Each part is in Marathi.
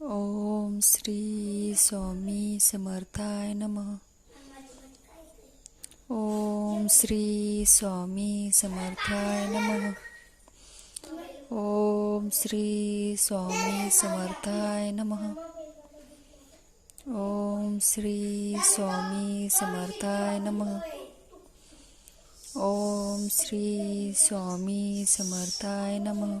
سوامی سمر سوامی سمر نم سوامی سمر سومی سمر نم سوامی سمر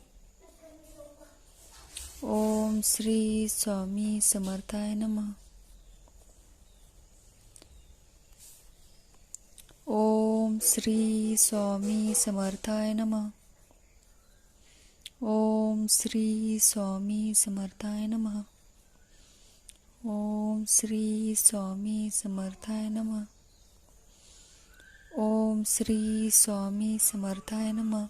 را نمی سمر نم سوی سمر نم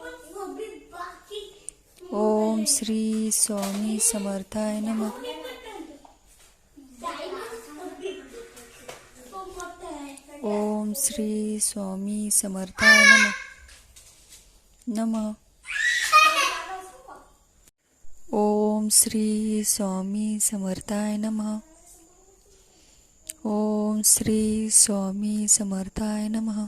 ओम श्री स्वामी समर्थाय नम ओम श्री स्वामी समर्थाय नम नम ओम श्री स्वामी समर्थाय नम ओम श्री स्वामी समर्थाय नमः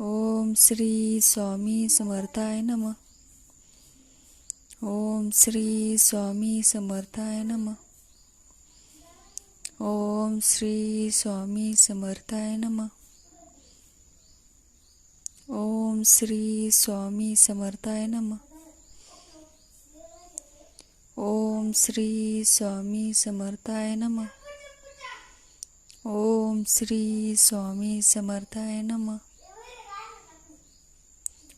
ری سومی سمر نم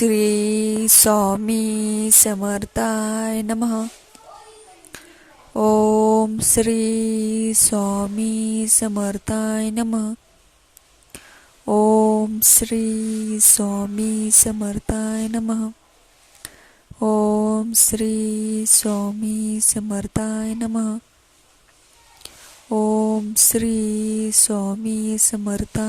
ری سومی سمرتا سومی سمرتا سومی سمرتا سومی سمرتا سومی سمرتا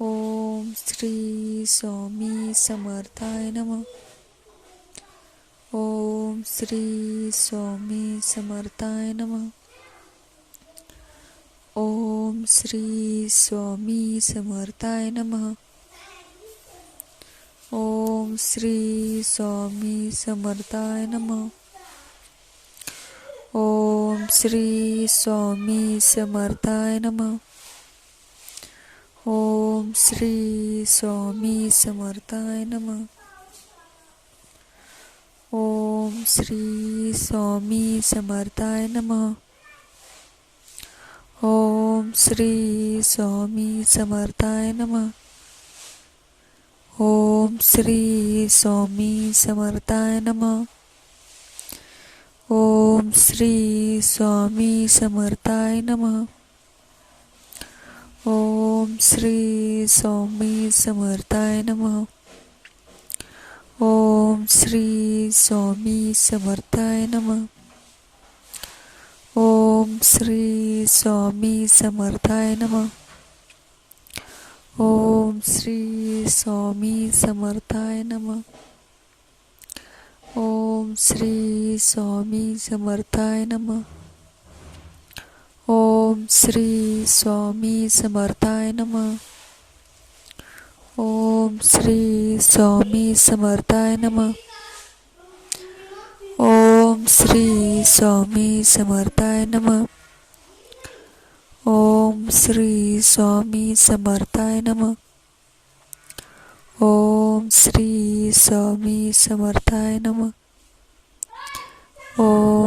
سومی سمرتا سومی سمرتا سومی سمرتا سومی سمرتا نم سومی سمرتا سومی سمرتا سومی سمرتا سومی سمرتا سوی سمرتا نم ری سومی سمر سومی سمر نم سومی سمر سومی سمر سومی سمر نم ری سومی سمرتا ہے سومی سمرتا سومی سمرتا سومی سمرتا سومی سمرتا نم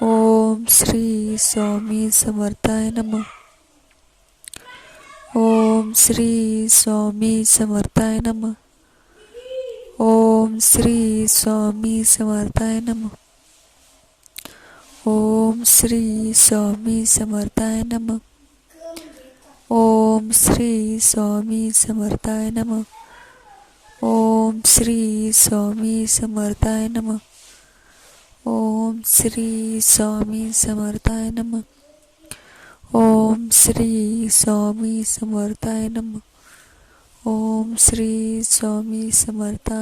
ری سومی سمرتا سوامی سمرتا سوامی سمر سوامی سمرتا سومی سمرتا نم سوامی سمرتا نم ری سوامی سمرتا ہے نم سومی سمرتا ہے نم سومی سمرتا